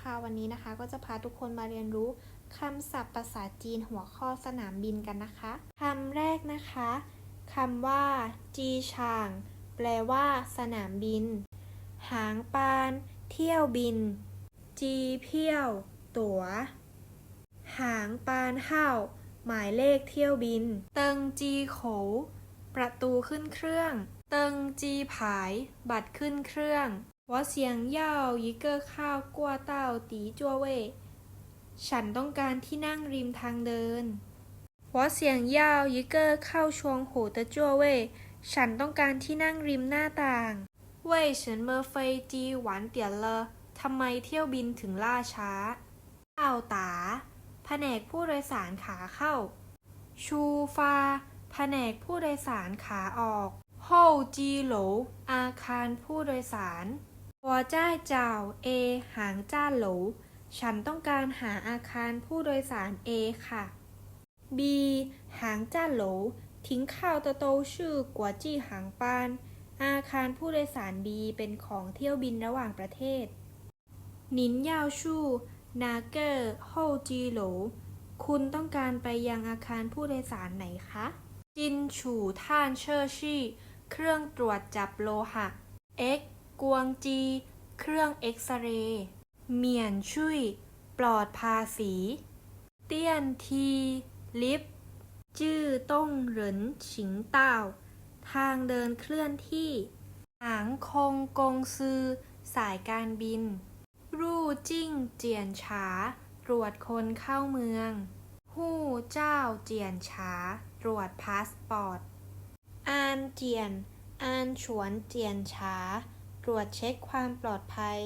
ค่ะ วันนี้นะคะ ก็จะพาทุกคนมาเรียนรู้คำศัพท์ภาษาจีนหัวข้อสนามบินกันนะคะคำแรกนะคะคำว่า จีช่าง แปลว่า สนามบิน หางปาน เที่ยวบิน จีเพี้ยว ตั๋ว หางปานเห่าหมายเลขเที่ยวบิน เติงจีโขประตูขึ้นเครื่อง เติงจีผาย บัตรขึ้นเครื่อง 我想要一个靠过道的座位ฉันต้องการที่นั่งริมทางเดิน我想要一个靠窗户的座位ฉันต้องการที่นั่งริมหน้าต่าง为什么飞机晚点了ทำไมเที่ยวบินถึงล่าช้าอ้าวตา แผนกผู้โดยสารขาเข้า ชูฟา แผนกผู้โดยสารขาออกโฮจีโหล อาคารผู้โดยสาร หัวจ้าเจ้าเอหางจ้าโหล ฉันต้องการหาอาคารผู้โดยสาร A ค่ะ B หางจ้าโหลทิ้งข้าวตะโตชื่อกว่าจี้หางปาน อาคารผู้โดยสาร B เป็นของเที่ยวบินระหว่างประเทศ นินยาวชู่นาเกอร์โฮจีโหล คุณต้องการไปยังอาคารผู้โดยสารไหนคะ จินฉู่ท่านเชอร์ชี่ เครื่องตรวจจับโลหะ X กวงจี เครื่องเอ็กซเรย์เหมียนชุยปลอดภาษี เตี้ยนที ลิฟต์จื้อต้งเหรินฉิงเต้า ทางเดินเคลื่อนที่หางคงกงซือ สายการบิน รู่จิ้งเจียนฉา ตรวจคนเข้าเมือง หู้เจ้าเจียนฉา ตรวจพาสปอร์ต อานเจียน อานฉวนเจียนฉา ตรวจเช็คความปลอดภัย